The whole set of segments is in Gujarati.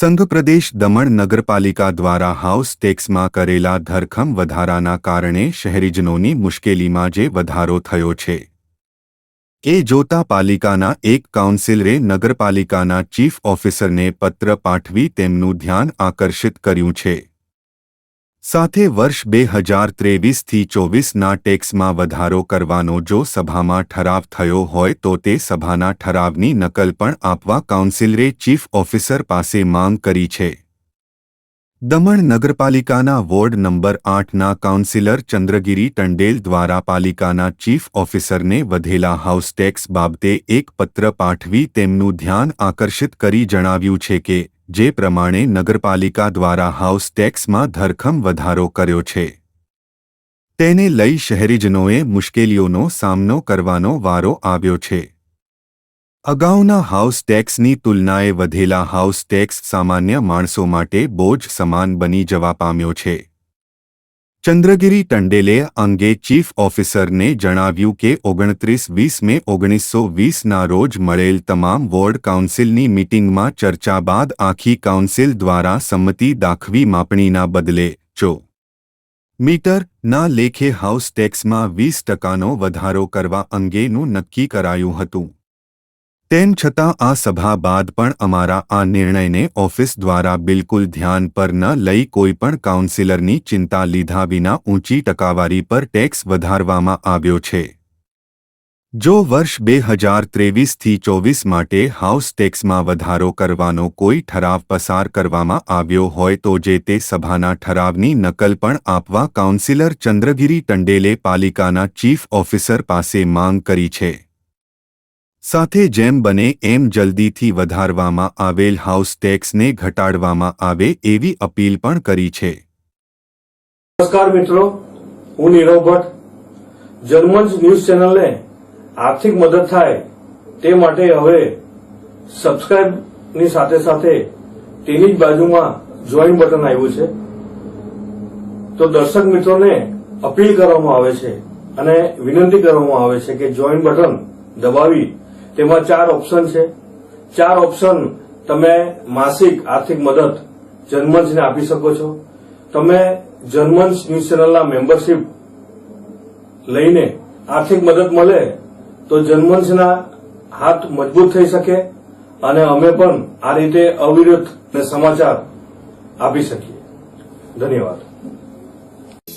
સંઘપ્રદેશ દમણ નગરપાલિકા દ્વારા હાઉસ ટેક્સમાં કરેલા ધરખમ વધારાના કારણે શહેરીજનોની મુશ્કેલીમાં જે વધારો થયો છે. એ જોતા પાલિકાના એક કાઉન્સિલરે નગરપાલિકાના ચીફ ઓફિસરને પત્ર પાઠવી તેમનું ધ્યાન આકર્ષિત કર્યું છે. સાથે વર્ષ બે હજાર ત્રેવીસથી ચોવીસના ટેક્સમાં વધારો કરવાનો જો સભામાં ઠરાવ થયો હોય તો તે સભાના ઠરાવની નકલ પણ આપવા કાઉન્સિલરે ચીફ ઓફિસર પાસે માંગ કરી છે. દમણ નગરપાલિકાના વોર્ડ નંબર આઠના કાઉન્સિલર ચંદ્રગીરી ટંડેલ દ્વારા પાલિકાના ચીફ ઓફિસરને વધેલા હાઉસ ટેક્સ બાબતે એક પત્ર પાઠવી તેમનું ધ્યાન આકર્ષિત કરી જણાવ્યું છે કે જે પ્રમાણે નગરપાલિકા દ્વારા હાઉસ ટેક્સમાં ધરખમ વધારો કર્યો છે. તેને લઈ શહેરીજનોએ મુશ્કેલીઓનો સામનો કરવાનો વારો આવ્યો છે. અગાઉના હાઉસ ટેક્સની તુલનાએ વધેલા હાઉસ ટેક્સ સામાન્ય માણસો માટે બોજ સમાન બની જવા પામ્યો છે. ચંદ્રગીરી ટંડેલે અંગે ચીફ ઓફિસરને જણાવ્યું કે ઓગણત્રીસ વીસ મે ઓગણીસો વીસના રોજ મળેલ તમામ વોર્ડ કાઉન્સિલની મીટિંગમાં ચર્ચા બાદ આખી કાઉન્સિલ દ્વારા સંમતિ દાખવી માપણીના બદલે ચો. મીટર ના લેખે હાઉસ ટેક્સમાં વીસ ટકાનો વધારો કરવા અંગેનું નક્કી કરાયું હતું. તેમ છતાં આ સભા બાદ પણ અમારા આ નિર્ણયને ઓફિસ દ્વારા બિલકુલ ધ્યાન પર ન લઈ કોઈપણ કાઉન્સિલરની ચિંતા લીધા વિના ઊંચી ટકાવારી પર ટેક્સ વધારવામાં આવ્યો છે. જો વર્ષ બે હજાર ત્રેવીસથી ચોવીસ માટે હાઉસ ટેક્સમાં વધારો કરવાનો કોઈ ઠરાવ પસાર કરવામાં આવ્યો હોય તો જે તે સભાના ઠરાવની નકલ પણ આપવા કાઉન્સિલર ચંદ્રગીરી ટંડેલે પાલિકાના ચીફ ઓફિસર પાસે માંગ કરી છે. સાથે જેમ બને એમ જલ્દીથી વધારવામાં આવેલ હાઉસ ટેક્સને ઘટાડવામાં આવે એવી અપીલ પણ કરી છે. નમસ્કાર મિત્રો, હું નીરવ ભટ્ટ. જર્મન્સ ન્યૂઝ ચેનલને આર્થિક મદદ થાય તે માટે હવે સબસ્ક્રાઇબની સાથે સાથે તેની જ બાજુમાં જોઈન બટન આવ્યું છે. તો દર્શક મિત્રોને અપીલ કરવામાં આવે છે અને વિનંતી કરવામાં આવે છે કે જોઈન બટન દબાવી તેમાં ચાર ઓપ્શન છે. ચાર ઓપ્શન તમે માસિક આર્થિક મદદ જન્મંચને આપી શકો છો. તમે જન્મન્સ ન્યૂઝ ચેનલના મેમ્બરશીપ લઈને આર્થિક મદદ મળે તો જર્મન્સના હાથ મજબૂત થઈ શકે અને અમે પણ આ રીતે અવિરત ને સમાચાર આપી શકીએ. ધન્યવાદ.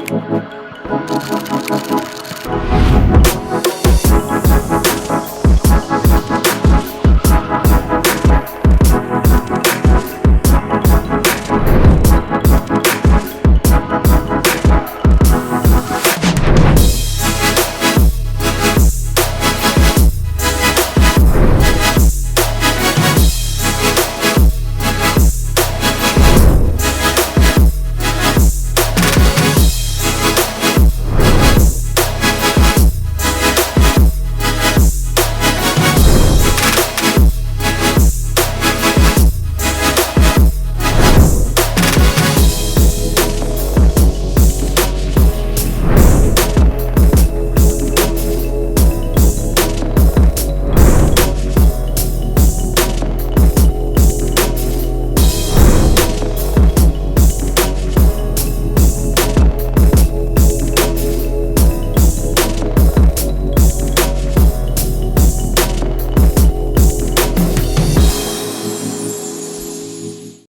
Thank you.